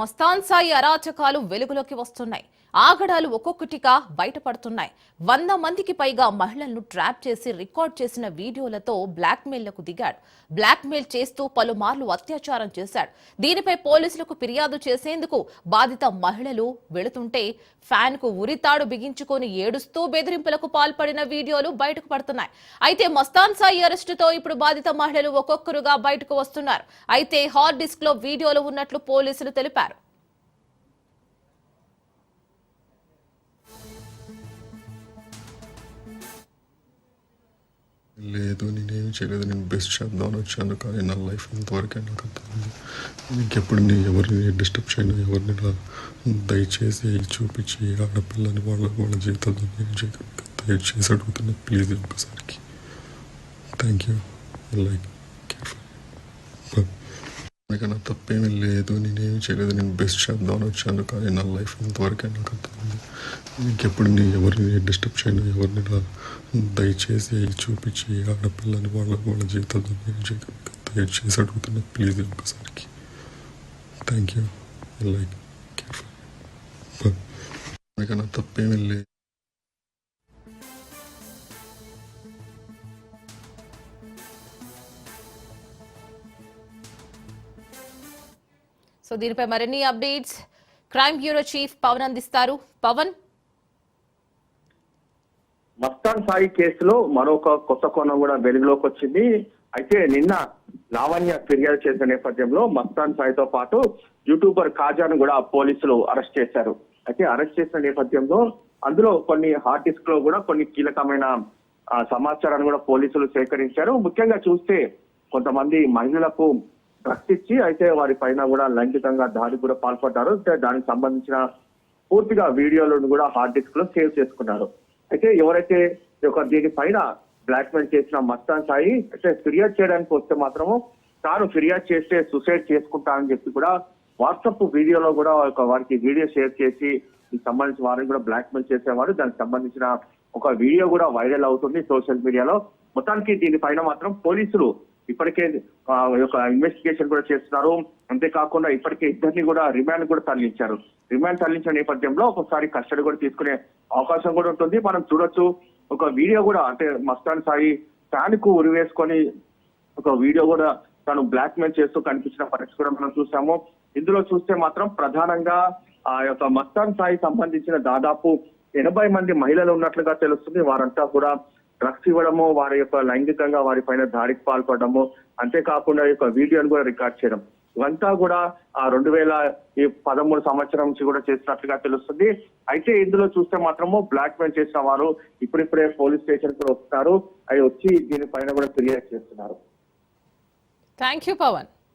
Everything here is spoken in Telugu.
మస్తాన్ సాయి అరాచకాలు వెలుగులోకి వస్తున్నాయి. ఆగడాలు ఒక్కొక్కటిగా బయటపడుతున్నాయి. వంద మందికి పైగా మహిళలను ట్రాప్ చేసి రికార్డ్ చేసిన వీడియోలతో బ్లాక్మెయిల్లకు దిగాడు. బ్లాక్మెయిల్ చేస్తూ పలుమార్లు అత్యాచారం చేశాడు. దీనిపై పోలీసులకు ఫిర్యాదు చేసేందుకు బాధిత మహిళలు వెళుతుంటే ఫ్యాన్కు ఉరితాడు బిగించుకొని ఏడుస్తూ బెదిరింపులకు పాల్పడిన వీడియోలు బయటకు పడుతున్నాయి. అయితే మస్తాన్ సాయి అరెస్టుతో ఇప్పుడు బాధిత మహిళలు ఒక్కొక్కరుగా బయటకు వస్తున్నారు. అయితే హార్డ్ డిస్క్లో వీడియోలు ఉన్నట్లు పోలీసులు తెలిపారు లేదు నేనేమి చేయలేదు. నేను బెస్ట్ చేద్దామని వచ్చాను కానీ నా లైఫ్ ఇంతవరకే నాకు అర్థమైంది ఇంకెప్పుడు నేను ఎవరిని డిస్టర్బ్ చేయను ఎవరిని దయచేసి చూపించి ఆడపిల్లని వాళ్ళ వాళ్ళ జీవితంలో నేను చేయగలను. దయచేసి అడుగుతున్నా ప్లీజ్ ఒక్కసారికి. థ్యాంక్ యూ లైక్ నా తప్పేమీ లేదు నేనేమి చేయలేదు నేను బెస్ట్ చేద్దామని వచ్చాను కానీ నా లైఫ్ ఇంతవరకే నాకు అర్థమైంది ఇంకెప్పుడు నేను ఎవరిని డిస్టర్బ్ చేయను ఎవరిని దయచేసి చూపించి ఆడపిల్లని వాళ్ళ వాళ్ళ జీవితాల్లో దయచేసి అడుగుతున్నా ప్లీజ్ ఒక్కసారికి. థ్యాంక్ యూ లైక్ కేర్ఫుల్ నా తప్పేమీ లేదు. సో దీనిపై మరిన్ని updates crime bureau chief Pavan అందిస్తారు. పవన్? మస్తాన్ సాయి కేసులో మరొక కొత్త కోణం కూడా వెలుగులోకి వచ్చింది. అయితే నిన్న లావణ్య ఫిర్యాదు చేసిన నేపథ్యంలో మస్తాన్ సాయితో పాటు యూట్యూబర్ కాజాను కూడా పోలీసులు అరెస్ట్ చేశారు. అయితే అరెస్ట్ చేసిన నేపథ్యంలో అందులో కొన్ని హార్డ్ డిస్క్లో కూడా కొన్ని కీలకమైన సమాచారాన్ని కూడా పోలీసులు సేకరించారు. ముఖ్యంగా చూస్తే కొంతమంది మహిళలకు రక్షించి అయితే వారి పైన కూడా లైంగికంగా దాడికి కూడా పాల్పడ్డారు. దానికి సంబంధించిన పూర్తిగా వీడియోలను కూడా హార్డ్ డిస్క్లో సేవ్ చేసుకున్నారు. అయితే ఎవరైతే ఒక దీని దీనిపైన బ్లాక్ మెయిల్ చేసిన మస్తాన్ సాయి అయితే ఫిర్యాదు చేయడానికి వస్తే మాత్రము తాను ఫిర్యాదు చేస్తే సూసైడ్ చేసుకుంటానని చెప్పి కూడా వాట్సాప్ వీడియోలో కూడా ఒక వారికి వీడియో షేర్ చేసి సంబంధించిన వారిని కూడా బ్లాక్ మెయిల్ చేసేవారు. దానికి సంబంధించిన ఒక వీడియో కూడా వైరల్ అవుతుంది సోషల్ మీడియాలో. మొత్తానికి దీనిపైన మాత్రం పోలీసులు ఇప్పటికే ఒక యొక్క ఇన్వెస్టిగేషన్ కూడా చేస్తున్నారు. అంతేకాకుండా ఇప్పటికే ఇద్దరిని కూడా రిమాండ్ కూడా తరలించారు. రిమాండ్ తరలించిన నేపథ్యంలో ఒకసారి కస్టడీ కూడా తీసుకునే అవకాశం కూడా ఉంటుంది. మనం చూడొచ్చు ఒక వీడియో కూడా అంటే మస్తాన్ సాయి ఫ్యాన్కు ఉరి వేసుకొని ఒక వీడియో కూడా తను బ్లాక్ మెయిల్ చేస్తూ కనిపించిన పరిస్థితి కూడా మనం చూసాము. ఇందులో చూస్తే మాత్రం ప్రధానంగా ఆ యొక్క మస్తాన్ సాయి సంబంధించిన దాదాపు ఎనభై మంది మహిళలు ఉన్నట్లుగా తెలుస్తుంది. వారంతా కూడా డ్రగ్స్ ఇవ్వడము వారి యొక్క లైంగికంగా వారి పైన దాడికి పాల్పడము అంతేకాకుండా ఈ యొక్క వీడియోను కూడా రికార్డ్ చేయడం. ఇవంతా కూడా ఆ రెండు వేల ఈ పదమూడు సంవత్సరం నుంచి కూడా చేసినట్లుగా తెలుస్తుంది. అయితే ఇందులో చూస్తే మాత్రము బ్లాక్ మెయిల్ చేసిన వారు ఇప్పుడిప్పుడే పోలీస్ స్టేషన్ కూడా వస్తున్నారు అవి వచ్చి దీనిపైన కూడా ఫిర్యాదు చేస్తున్నారు. Thank you Pawan